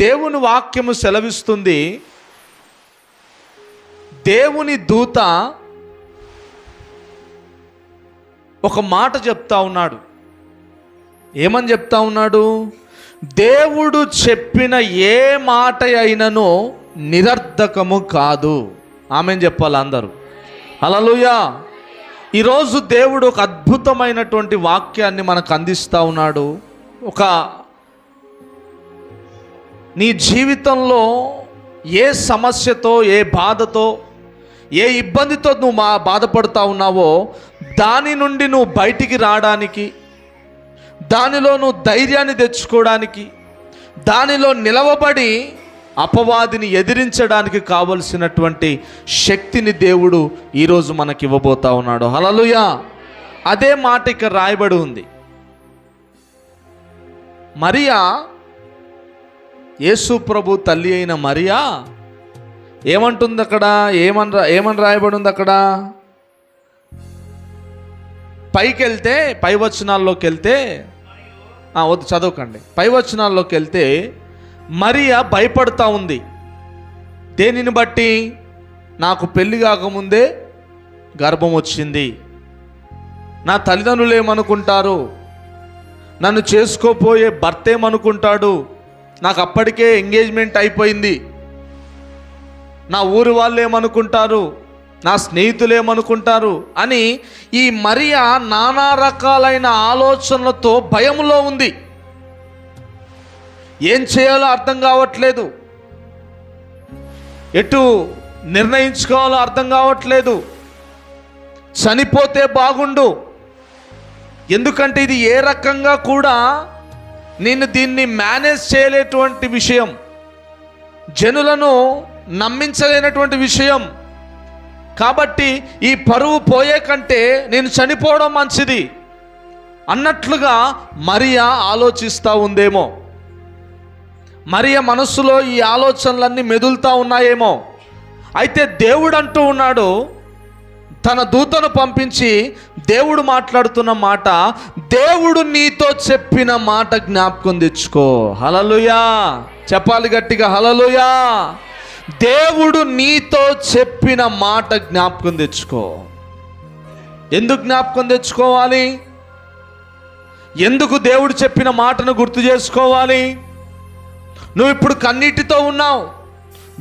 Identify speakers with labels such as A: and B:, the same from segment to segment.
A: దేవుని వాక్యము సెలవిస్తుంది. దేవుని దూత ఒక మాట చెప్తా ఉన్నాడు. ఏమని చెప్తా ఉన్నాడు? దేవుడు చెప్పిన ఏ మాట అయినను నిరర్ధకము కాదు. ఆమెను చెప్పాలి అందరూ? అలలుయా ఈరోజు దేవుడు ఒక అద్భుతమైనటువంటి వాక్యాన్ని మనకు అందిస్తూ ఉన్నాడు. ఒక నీ జీవితంలో ఏ సమస్యతో ఏ బాధతో ఏ ఇబ్బందితో నువ్వు మా బాధపడుతూ ఉన్నావో దాని నుండి నువ్వు బయటికి రావడానికి దానిలో నువ్వు ధైర్యాన్ని తెచ్చుకోవడానికి దానిలో నిలవబడి అపవాదిని ఎదిరించడానికి కావలసినటువంటి శక్తిని దేవుడు ఈరోజు మనకి ఇవ్వబోతా ఉన్నాడు. హలలుయా అదే మాట ఇక్కడ రాయబడి ఉంది. మరియా యేసు ప్రభు తల్లి అయిన మరియా? ఏమంటుంది అక్కడ? ఏమని ఏమని రాయబడి ఉంది అక్కడ? పైకి వెళ్తే పై వచనాల్లోకి వెళ్తే వద్దు చదవకండి. పై వచనాల్లోకి వెళ్తే మరియా భయపడతా ఉంది. దేనిని బట్టి? నాకు పెళ్ళి కాకముందే గర్భం వచ్చింది. నా తల్లిదండ్రులు ఏమనుకుంటారు? నన్ను చేసుకోపోయే భర్త ఏమనుకుంటాడు? నాకు అప్పటికే ఎంగేజ్మెంట్ అయిపోయింది. నా ఊరు వాళ్ళు ఏమనుకుంటారు? నా స్నేహితులు ఏమనుకుంటారు? అని ఈ మరియా నానా రకాలైన ఆలోచనలతో భయంలో ఉంది. ఏం చేయాలో అర్థం కావట్లేదు. ఎటు నిర్ణయించుకోవాలో అర్థం కావట్లేదు. చనిపోతే బాగుండు. ఎందుకంటే ఇది ఏ రకంగా కూడా నేను దీన్ని మేనేజ్ చేయలేటువంటి విషయం. జనులను నమ్మించలేనటువంటి విషయం. కాబట్టి ఈ పరువు పోయే కంటే నేను చనిపోవడం మంచిది అన్నట్లుగా మరియా ఆలోచిస్తూ ఉందేమో. మరియ మనస్సులో ఈ ఆలోచనలన్నీ మెదులుతూ ఉన్నాయేమో. అయితే దేవుడు అంటూ ఉన్నాడు తన దూతను పంపించి దేవుడు మాట్లాడుతున్న మాట దేవుడు నీతో చెప్పిన మాట జ్ఞాపకం తెచ్చుకో. హలలుయా చెప్పాలి గట్టిగా హలలుయా దేవుడు నీతో చెప్పిన మాట జ్ఞాపకం తెచ్చుకో. ఎందుకు జ్ఞాపకం తెచ్చుకోవాలి? ఎందుకు దేవుడు చెప్పిన మాటను గుర్తు చేసుకోవాలి? నువ్వు ఇప్పుడు కన్నీటితో ఉన్నావు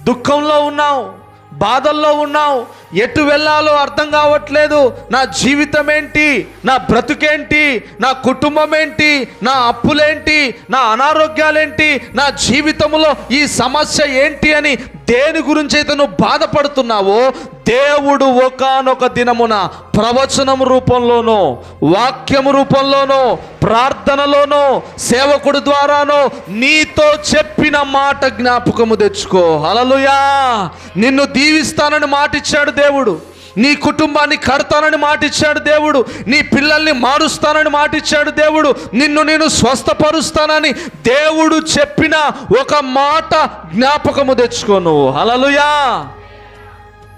A: దుఃఖంలో ఉన్నావు బాధల్లో ఉన్నావు ఎటు వెళ్ళాలో అర్థం కావట్లేదు. నా జీవితం ఏంటి నా బ్రతుకేంటి? నా కుటుంబం ఏంటి నా అప్పులేంటి? నా అనారోగ్యాలేంటి? నా జీవితంలో ఈ సమస్య ఏంటి అని దేని గురించి అయితే నువ్వు బాధపడుతున్నావో దేవుడు ఒకానొక దినమున ప్రవచనం రూపంలోనో వాక్యము రూపంలోనో ప్రార్థనలోనో సేవకుడు ద్వారానో నీతో చెప్పిన మాట జ్ఞాపకము తెచ్చుకో. అలలుయా నిన్ను దీవిస్తానని మాట ఇచ్చాడు దేవుడు. నీ కుటుంబాన్ని కడతానని మాట ఇచ్చాడు దేవుడు. నీ పిల్లల్ని మారుస్తానని మాట ఇచ్చాడు దేవుడు. నిన్ను నేను స్వస్థపరుస్తానని దేవుడు చెప్పిన ఒక మాట జ్ఞాపకము తెచ్చుకో నువ్వు. అలలుయా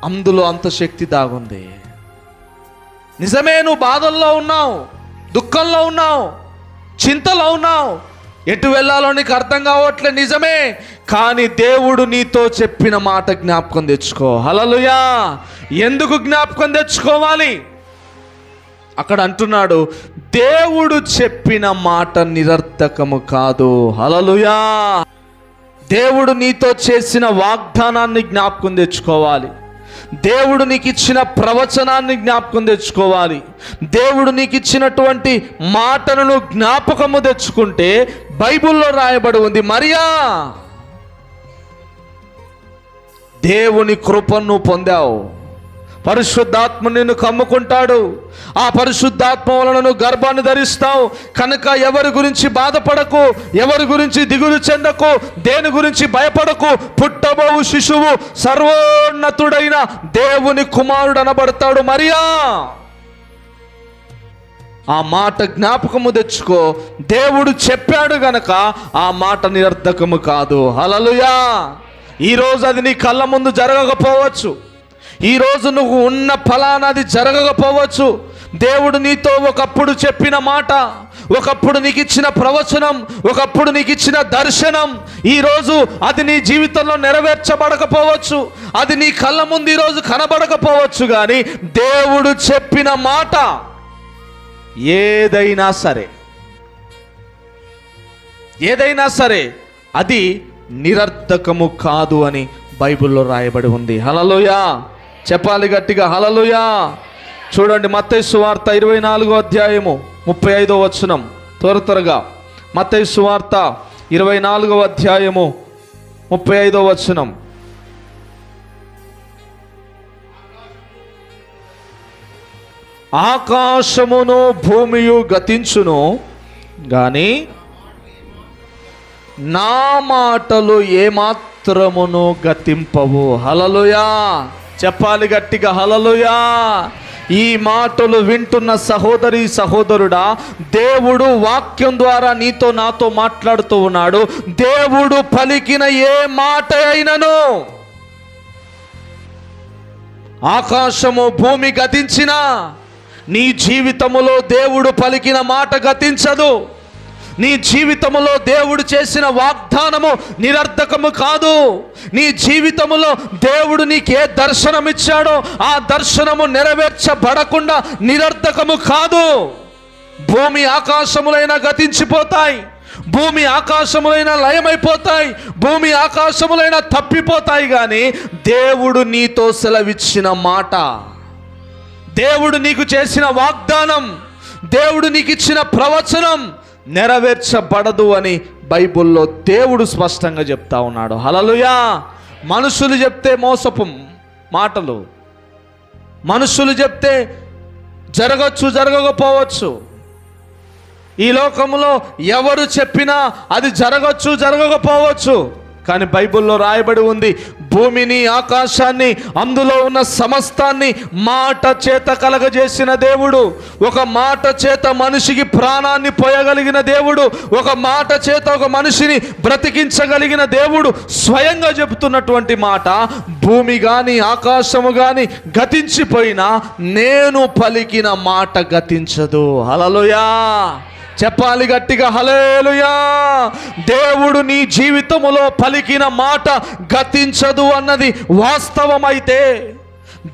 A: అందులో అంత శక్తి దాగుంది. నిజమే నువ్వు బాధల్లో ఉన్నావు దుఃఖంలో ఉన్నావు చింతలో ఉన్నావు. ఎటు వెళ్ళాలో నీకు అర్థం కావట్లే నిజమే. కానీ దేవుడు నీతో చెప్పిన మాట జ్ఞాపకం తెచ్చుకో. హలలుయా ఎందుకు జ్ఞాపకం తెచ్చుకోవాలి? అక్కడ అంటున్నాడు దేవుడు చెప్పిన మాట నిరర్థకము కాదు. హలలుయా దేవుడు నీతో చేసిన వాగ్దానాన్ని జ్ఞాపకం తెచ్చుకోవాలి. దేవుడు నీకు ఇచ్చిన ప్రవచనాన్ని జ్ఞాపకం తెచ్చుకోవాలి. దేవుడు నీకు ఇచ్చినటువంటి మాటలను జ్ఞాపకము తెచ్చుకుంటే బైబిల్లో రాయబడి ఉంది. మరియా! దేవుని కృపను పొందావు. పరిశుద్ధాత్మ నిన్ను కమ్ముకుంటాడు. ఆ పరిశుద్ధాత్మ వలన గర్భాన్ని ధరిస్తావు. కనుక ఎవరి గురించి బాధపడకు ఎవరి గురించి దిగులు చెందకు దేని గురించి భయపడకు పుట్టబోవు శిశువు సర్వోన్నతుడైన దేవుని కుమారుడు అనబడతాడు మరియా. ఆ మాట జ్ఞాపకము తెచ్చుకో. దేవుడు చెప్పాడు గనక ఆ మాట నిరర్ధకము కాదు. హలలుయా ఈరోజు అది నీ కళ్ళ ముందు జరగకపోవచ్చు. ఈరోజు నువ్వు ఉన్న ఫలానది జరగకపోవచ్చు. దేవుడు నీతో ఒకప్పుడు చెప్పిన మాట ఒకప్పుడు నీకు ఇచ్చిన ప్రవచనం ఒకప్పుడు నీకు ఇచ్చిన దర్శనం ఈరోజు అది నీ జీవితంలో నెరవేర్చబడకపోవచ్చు. అది నీ కళ్ళ ముందు ఈరోజు కనబడకపోవచ్చు కానీ దేవుడు చెప్పిన మాట ఏదైనా సరే ఏదైనా సరే అది నిరర్ధకము కాదు అని బైబిల్లో రాయబడి ఉంది. హలలోయా చెప్పాలి గట్టిగా. హలలుయా చూడండి మత్తయి సువార్త ఇరవై నాలుగో అధ్యాయము ముప్పై ఐదో వచనం. త్వర త్వరగా. మత్తయి సువార్త ఇరవై నాలుగో అధ్యాయము ముప్పై ఐదో వచనం. ఆకాశమును భూమియు గతించును కానీ నా మాటలు ఏమాత్రమును గతింపవు. హలలుయా చెప్పాలి గట్టిగా హలలుయా ఈ మాటలు వింటున్న సహోదరి సహోదరుడా దేవుడు వాక్యం ద్వారా నీతో నాతో మాట్లాడుతూ ఉన్నాడు. దేవుడు పలికిన ఏ మాట అయినను ఆకాశము భూమి గతించినా నీ జీవితములో దేవుడు పలికిన మాట గతించదు. నీ జీవితములో దేవుడు చేసిన వాగ్దానము నిరర్ధకము కాదు. నీ జీవితములో దేవుడు నీకే దర్శనం ఇచ్చాడో ఆ దర్శనము నెరవేర్చబడకుండా నిరర్ధకము కాదు. భూమి ఆకాశములైన గతించిపోతాయి. భూమి ఆకాశములైన లయమైపోతాయి. భూమి ఆకాశములైన తప్పిపోతాయి కానీ దేవుడు నీతో సెలవిచ్చిన మాట. దేవుడు నీకు చేసిన వాగ్దానం. దేవుడు నీకు ఇచ్చిన ప్రవచనం. నెరవేర్చబడదు అని బైబిల్లో దేవుడు స్పష్టంగా చెప్తా ఉన్నాడు. హలలుయా మనుషులు చెప్తే మోసపు మాటలు. మనుషులు చెప్తే జరగచ్చు జరగకపోవచ్చు. ఈ లోకంలో ఎవరు చెప్పినా అది జరగచ్చు జరగకపోవచ్చు. కానీ బైబిల్లో రాయబడి ఉంది భూమిని ఆకాశాన్ని అందులో ఉన్న సమస్తాన్ని మాట చేత కలగజేసిన దేవుడు. ఒక మాట చేత మనిషికి ప్రాణాన్ని పోయగలిగిన దేవుడు. ఒక మాట చేత ఒక మనిషిని బ్రతికించగలిగిన దేవుడు స్వయంగా చెబుతున్నటువంటి మాట. భూమి కానీ ఆకాశము కానీ గతించిపోయినా నేను పలికిన మాట గతించదు. హలలుయా చెప్పాలి గట్టిగా హలేలుయా దేవుడు నీ జీవితములో పలికిన మాట గతించదు అన్నది వాస్తవమైతే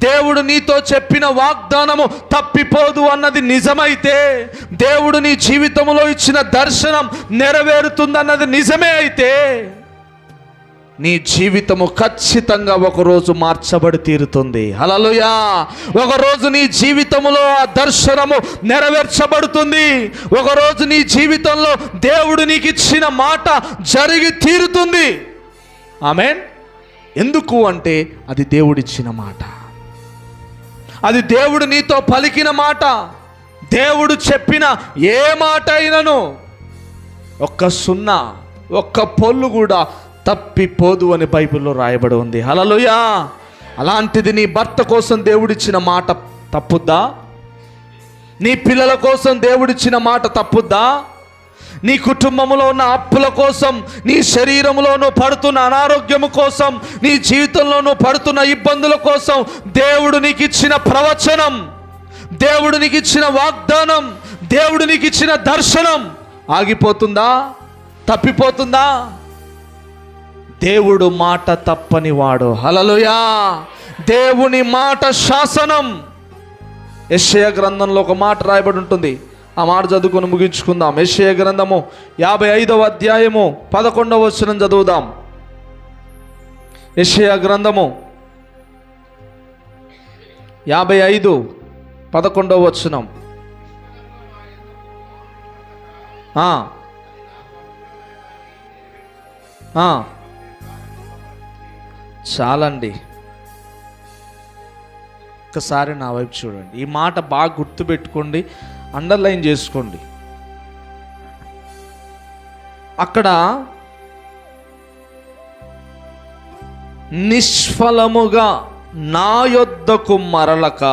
A: దేవుడు నీతో చెప్పిన వాగ్దానము తప్పిపోదు అన్నది నిజమైతే దేవుడు నీ జీవితంలో ఇచ్చిన దర్శనం నెరవేరుతుందన్నది నిజమే అయితే నీ జీవితము ఖచ్చితంగా ఒకరోజు మార్చబడి తీరుతుంది. హలలుయా ఒకరోజు నీ జీవితంలో ఆ దర్శనము నెరవేర్చబడుతుంది. ఒకరోజు నీ జీవితంలో దేవుడు నీకు ఇచ్చిన మాట జరిగి తీరుతుంది. ఆమెన్. ఎందుకు అంటే అది దేవుడిచ్చిన మాట. అది దేవుడు నీతో పలికిన మాట. దేవుడు చెప్పిన ఏ మాట అయినను ఒక్క సున్నా ఒక్క పొల్లు కూడా తప్పిపోదు అని బైబిల్లో రాయబడి ఉంది. హలలుయా అలాంటిది నీ భర్త కోసం దేవుడిచ్చిన మాట తప్పుద్దా? నీ పిల్లల కోసం దేవుడిచ్చిన మాట తప్పుద్దా? నీ కుటుంబంలో ఉన్న అప్పుల కోసం నీ శరీరంలోనూ పడుతున్న అనారోగ్యము కోసం నీ జీవితంలోనూ పడుతున్న ఇబ్బందుల కోసం దేవుడు నీకు ఇచ్చిన ప్రవచనం దేవుడు నీకు ఇచ్చిన వాగ్దానం దేవుడు నీకు ఇచ్చిన దర్శనం ఆగిపోతుందా? తప్పిపోతుందా? దేవుడు మాట తప్పని వాడు. హలలుయా దేవుని మాట శాసనం. యెషయా గ్రంథంలో ఒక మాట రాయబడి ఉంటుంది. ఆ మాట చదువుకొని ముగించుకుందాం. యెషయా గ్రంథము యాభై ఐదవ అధ్యాయము పదకొండవ వచనం చదువుదాం. యెషయా గ్రంథము యాభై ఐదు పదకొండవ వచనం. ఆ. చాలండి. ఒక్కసారి నా వైపు చూడండి. ఈ మాట బాగా గుర్తుపెట్టుకోండి అండర్లైన్ చేసుకోండి. అక్కడ నిష్ఫలముగా నా యొద్దకు మరలక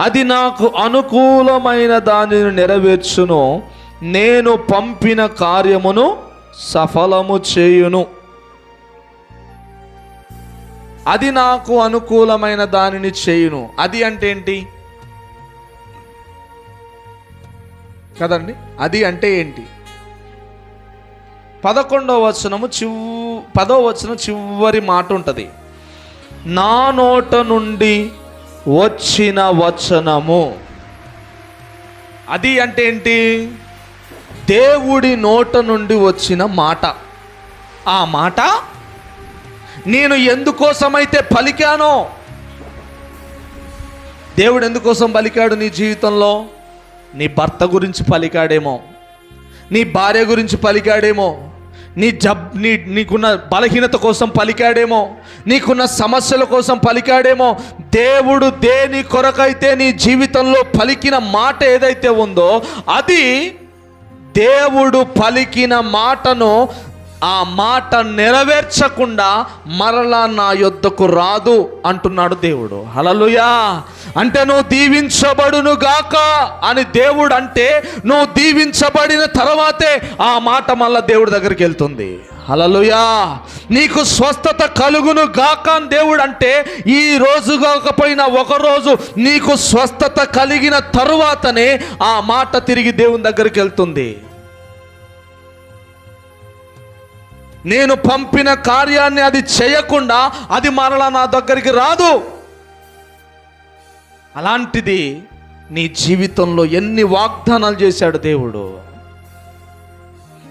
A: అది నాకు అనుకూలమైన దానిని నెరవేర్చును నేను పంపిన కార్యమును సఫలము చేయును. అది నాకు అనుకూలమైన దానిని చేయును. అది అంటే ఏంటి? కదండి? అది అంటే ఏంటి? పదకొండవ వచనము చివ్ పదో వచనం చివరి మాట ఉంటుంది. నా నోట నుండి వచ్చిన వచనము. అది అంటే ఏంటి? దేవుడి నోట నుండి వచ్చిన మాట. ఆ మాట నేను ఎందుకోసమైతే పలికానో? దేవుడు ఎందుకోసం పలికాడు నీ జీవితంలో? నీ భర్త గురించి పలికాడేమో? నీ భార్య గురించి పలికాడేమో? నీ జబ్ నీ నీకున్న బలహీనత కోసం పలికాడేమో? నీకున్న సమస్యల కోసం పలికాడేమో? దేవుడు దేని కొరకైతే నీ జీవితంలో పలికిన మాట ఏదైతే ఉందో అది దేవుడు పలికిన మాటను ఆ మాట నెరవేర్చకుండా మరలా నా యొద్దకు రాదు అంటున్నాడు దేవుడు. హలలుయా అంటే నువ్వు దీవించబడును గాక అని దేవుడు అంటే నువ్వు దీవించబడిన తర్వాతే ఆ మాట మళ్ళా దేవుడి దగ్గరికి వెళ్తుంది. హలలుయా నీకు స్వస్థత కలుగును గాక అని దేవుడు అంటే ఈ రోజు కాకపోయినా ఒక రోజు నీకు స్వస్థత కలిగిన తరువాతనే ఆ మాట తిరిగి దేవుని దగ్గరికి వెళ్తుంది. నేను పంపిన కార్యాన్ని అది చేయకుండా అది మరలా నా దగ్గరికి రాదు. అలాంటిది నీ జీవితంలో ఎన్ని వాగ్దానాలు చేశాడు దేవుడు?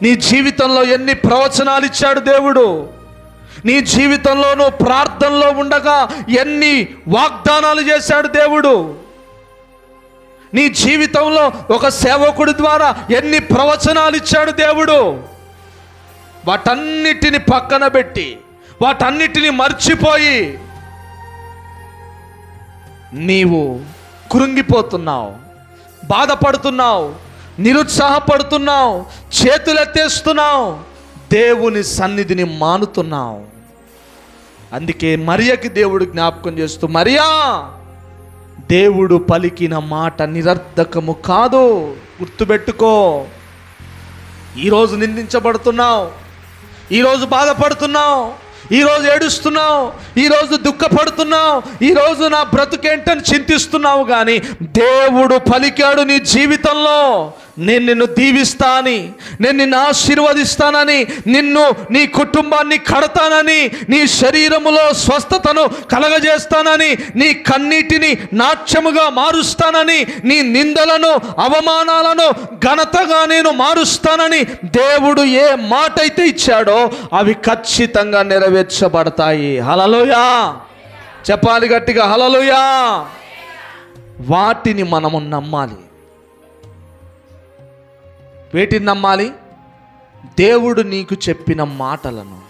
A: నీ జీవితంలో ఎన్ని ప్రవచనాలు ఇచ్చాడు దేవుడు? నీ జీవితంలో నువ్వు ప్రార్థనలో ఉండగా ఎన్ని వాగ్దానాలు చేశాడు దేవుడు? నీ జీవితంలో ఒక సేవకుడి ద్వారా ఎన్ని ప్రవచనాలు ఇచ్చాడు దేవుడు? వాటన్నిటిని పక్కన పెట్టి వాటన్నిటిని మర్చిపోయి నీవు కృంగిపోతున్నావు బాధపడుతున్నావు నిరుత్సాహపడుతున్నావు చేతులెత్తేస్తున్నావు దేవుని సన్నిధిని మానుతున్నావు. అందుకే మరియకి దేవుడు జ్ఞాపకం చేస్తూ మరియా దేవుడు పలికిన మాట నిరర్ధకము కాదు. గుర్తుపెట్టుకో. ఈరోజు నిందించబడుతున్నావు. ఈరోజు బాధపడుతున్నావు ఈరోజు ఏడుస్తున్నావు ఈరోజు దుఃఖపడుతున్నావు ఈరోజు నా బ్రతుకేంటని చింతిస్తున్నావు కానీ దేవుడు పలికాడు నీ జీవితంలో. నేను నిన్ను దీవిస్తా అని నేను నిన్ను ఆశీర్వదిస్తానని నిన్ను నీ కుటుంబాన్ని కడతానని నీ శరీరములో స్వస్థతను కలగజేస్తానని నీ కన్నీటిని నాట్యముగా మారుస్తానని నీ నిందలను అవమానాలను ఘనతగా నేను మారుస్తానని దేవుడు ఏ మాట అయితే ఇచ్చాడో అవి ఖచ్చితంగా నెరవేర్చబడతాయి. హలలోయా చెప్పాలి గట్టిగా హలలోయా వాటిని మనము నమ్మాలి. వేటిని నమ్మాలి? దేవుడు నీకు చెప్పిన మాటలను.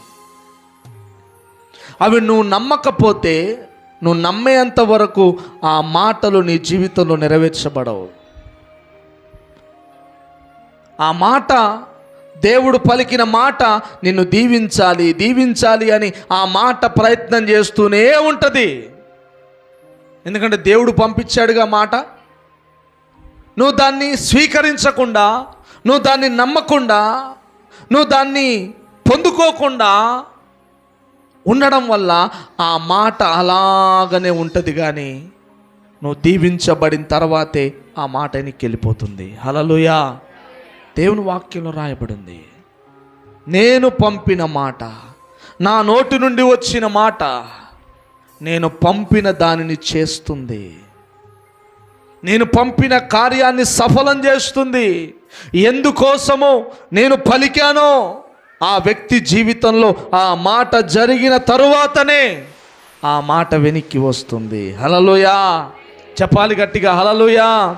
A: అవి నువ్వు నమ్మకపోతే నువ్వు నమ్మేంత వరకు ఆ మాటలు నీ జీవితంలో నెరవేర్చబడవు. ఆ మాట దేవుడు పలికిన మాట నిన్ను దీవించాలి దీవించాలి అని ఆ మాట ప్రయత్నం చేస్తూనే ఉంటుంది. ఎందుకంటే దేవుడు పంపించాడుగా మాట. నువ్వు దాన్ని స్వీకరించకుండా నువ్వు దాన్ని నమ్మకుండా నువ్వు దాన్ని పొందుకోకుండా ఉండడం వల్ల ఆ మాట అలాగనే ఉంటుంది కానీ నువ్వు దీవించబడిన తర్వాతే ఆ మాట నీకు వెళ్ళిపోతుంది. హలలుయా దేవుని వాక్యంలో రాయబడింది నేను పంపిన మాట నా నోటి నుండి వచ్చిన మాట నేను పంపిన దానిని చేస్తుంది. నేను పంపిన కార్యాన్ని సఫలం చేస్తుంది. ఎందుకోసము నేను పలికానో? ఆ వ్యక్తి జీవితంలో ఆ మాట జరిగిన తరువాతనే ఆ మాట వెనక్కి వస్తుంది. హలలోయా చెప్పాలి గట్టిగా హలలోయా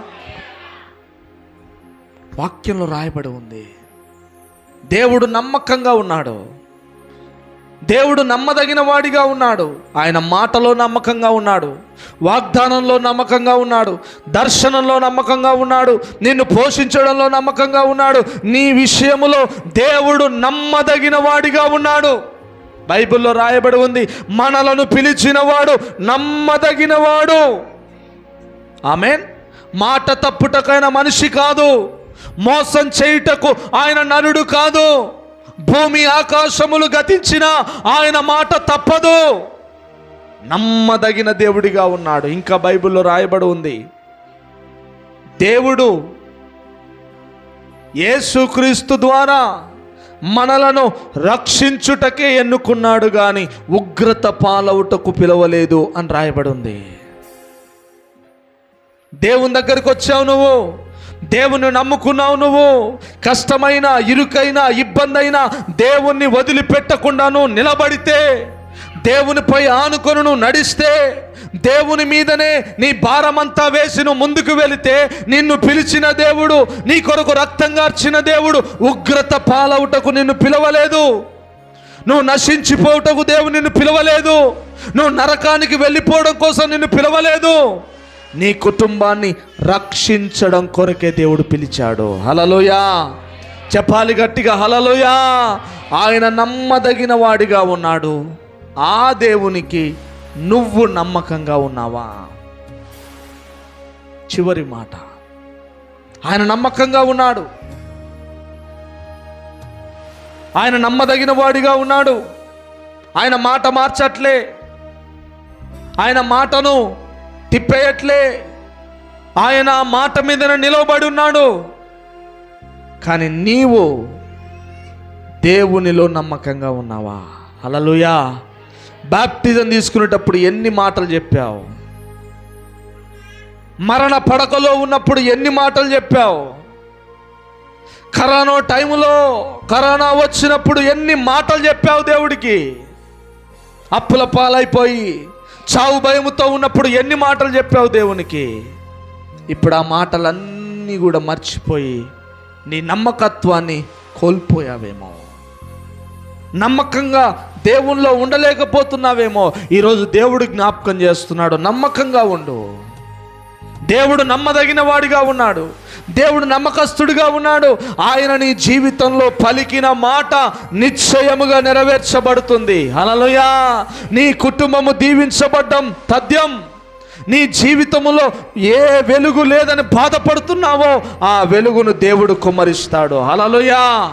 A: వాక్యంలో రాయబడి ఉంది. దేవుడు నమ్మకంగా ఉన్నాడు. దేవుడు నమ్మదగిన వాడిగా ఉన్నాడు. ఆయన మాటలో నమ్మకంగా ఉన్నాడు. వాగ్దానంలో నమ్మకంగా ఉన్నాడు. దర్శనంలో నమ్మకంగా ఉన్నాడు. నిన్ను పోషించడంలో నమ్మకంగా ఉన్నాడు. నీ విషయములో దేవుడు నమ్మదగిన వాడిగా ఉన్నాడు. బైబిల్లో రాయబడి ఉంది మనలను పిలిచినవాడు నమ్మదగినవాడు. ఆమెన్. మాట తప్పుటకైన మనిషి కాదు. మోసం చేయుటకు ఆయన నరుడు కాదు. భూమి ఆకాశములు గతించిన ఆయన మాట తప్పదు. నమ్మదగిన దేవుడిగా ఉన్నాడు. ఇంకా బైబిల్లో రాయబడి ఉంది. దేవుడు యేసుక్రీస్తు ద్వారా మనలను రక్షించుటకే ఎన్నుకున్నాడు కానీ ఉగ్రత పాలవుటకు పిలవలేదు అని రాయబడి ఉంది. దేవుని దగ్గరికి వచ్చావు నువ్వు. దేవుని నమ్ముకున్నావు నువ్వు. కష్టమైన ఇరుకైన ఇబ్బంది అయినా దేవుణ్ణి వదిలిపెట్టకుండాను నిలబడితే దేవునిపై ఆనుకొను నడిస్తే దేవుని మీదనే నీ భారమంతా వేసి నువ్వు ముందుకు వెళితే నిన్ను పిలిచిన దేవుడు నీ కొరకు రక్తంగార్చిన దేవుడు ఉగ్రత పాలవుటకు నిన్ను పిలవలేదు. నువ్వు నశించిపోవుటకు దేవుడు నిన్ను పిలవలేదు. నువ్వు నరకానికి వెళ్ళిపోవడం కోసం నిన్ను పిలవలేదు. నీ కుటుంబాన్ని రక్షించడం కొరకే దేవుడు పిలిచాడు. హలలోయా చెప్పాలి గట్టిగా హలలోయా ఆయన నమ్మదగిన వాడిగా ఉన్నాడు. ఆ దేవునికి నువ్వు నమ్మకంగా ఉన్నావా? చివరి మాట. ఆయన నమ్మకంగా ఉన్నాడు. ఆయన నమ్మదగిన వాడిగా ఉన్నాడు. ఆయన మాట మార్చట్లే. ఆయన మాటను తిప్పేయట్లే. ఆయన ఆ మాట మీద నిలవబడి ఉన్నాడు. కానీ నీవు దేవునిలో నమ్మకంగా ఉన్నావా? అలలుయా బ్యాప్టిజం తీసుకునేటప్పుడు ఎన్ని మాటలు చెప్పావు? మరణ పడకలో ఉన్నప్పుడు ఎన్ని మాటలు చెప్పావు? కరోనా టైంలో కరోనా వచ్చినప్పుడు ఎన్ని మాటలు చెప్పావు దేవుడికి? అప్పుల పాలైపోయి చావు భయముతో ఉన్నప్పుడు ఎన్ని మాటలు చెప్పావు దేవునికి? ఇప్పుడు ఆ మాటలన్నీ కూడా మర్చిపోయి నీ నమ్మకత్వాన్ని కోల్పోయావేమో. నమ్మకంగా దేవుల్లో ఉండలేకపోతున్నావేమో. ఈరోజు దేవుడు జ్ఞాపకం చేస్తున్నాడు నమ్మకంగా ఉండు. దేవుడు నమ్మదగిన వాడిగా ఉన్నాడు. దేవుడు నమ్మకస్తుడిగా ఉన్నాడు. ఆయన నీ జీవితంలో పలికిన మాట నిశ్చయముగా నెరవేర్చబడుతుంది. హల్లెలూయా! నీ కుటుంబము దీవించబడ్డం తథ్యం. నీ జీవితములో ఏ వెలుగు లేదని బాధపడుతున్నావో ఆ వెలుగును దేవుడు కుమ్మరిస్తాడు. అలలుయా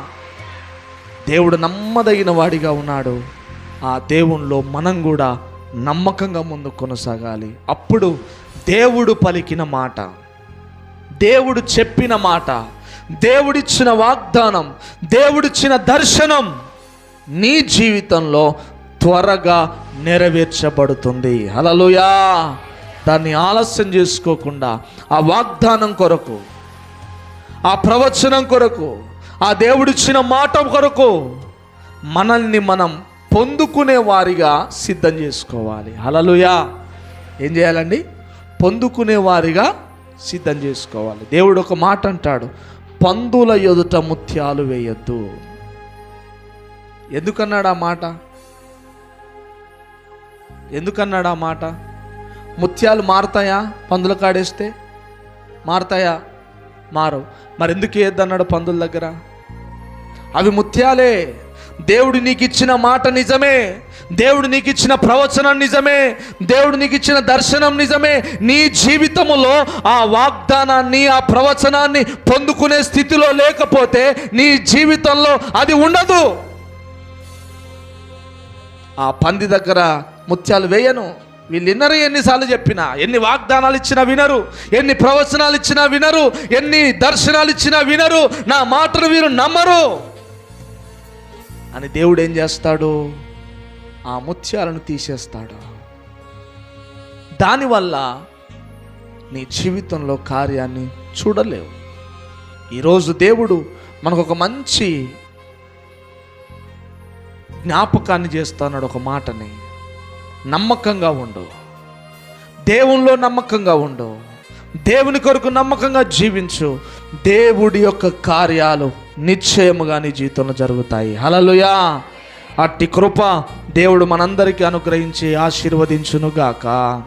A: దేవుడు నమ్మదగిన వాడిగా ఉన్నాడు. ఆ దేవునిలో మనం కూడా నమ్మకంగా ముందు కొనసాగాలి. అప్పుడు దేవుడు పలికిన మాట. దేవుడు చెప్పిన మాట. దేవుడిచ్చిన వాగ్దానం. దేవుడిచ్చిన దర్శనం నీ జీవితంలో త్వరగా నెరవేర్చబడుతుంది. హలలుయా దాన్ని ఆలస్యం చేసుకోకుండా ఆ వాగ్దానం కొరకు ఆ ప్రవచనం కొరకు ఆ దేవుడిచ్చిన మాట కొరకు మనల్ని మనం పొందుకునే వారిగా సిద్ధం చేసుకోవాలి. హలలుయా ఏం చేయాలండి? పొందుకునే వారిగా సిద్ధం చేసుకోవాలి. దేవుడు ఒక మాట అంటాడు పందుల ఎదుట ముత్యాలు వేయద్దు. ఎందుకన్నాడు ఆ మాట? ఎందుకన్నాడు ఆ మాట? ముత్యాలు మారుతాయా? పందులు కాడేస్తే మారుతాయా? మారు మరెందుకు వేయద్దు అన్నాడు పందుల దగ్గర? అవి ముత్యాలే. దేవుడు నీకు ఇచ్చిన మాట నిజమే. దేవుడు నీకు ఇచ్చిన ప్రవచనం నిజమే. దేవుడు నీకు ఇచ్చిన దర్శనం నిజమే. నీ జీవితములో ఆ వాగ్దానాన్ని ఆ ప్రవచనాన్ని పొందుకునే స్థితిలో లేకపోతే నీ జీవితంలో అది ఉండదు. ఆ పంది దగ్గర ముత్యాలు వేయను. వీళ్ళు విన్నరు ఎన్నిసార్లు చెప్పినా ఎన్ని వాగ్దానాలు ఇచ్చినా వినరు ఎన్ని ప్రవచనాలు ఇచ్చినా వినరు ఎన్ని దర్శనాలు ఇచ్చినా వినరు. నా మాటను వీరు నమ్మరు. అని దేవుడు ఏం చేస్తాడు? ఆ ముత్యాలను తీసేస్తాడు. దానివల్ల నీ జీవితంలో కార్యాన్ని చూడలేవు. ఈరోజు దేవుడు మనకు ఒక మంచి జ్ఞాపకాన్ని చేస్తున్నాడు ఒక మాటని. నమ్మకంగా ఉండు. దేవునిలో నమ్మకంగా ఉండు. దేవుని కొరకు నమ్మకంగా జీవించు. దేవుడి యొక్క కార్యాలు నిశ్చయముగా నీ జీవితంలో జరుగుతాయి. హలలుయా అట్టి కృప దేవుడు మనందరికీ అనుగ్రహించి ఆశీర్వదించునుగాక.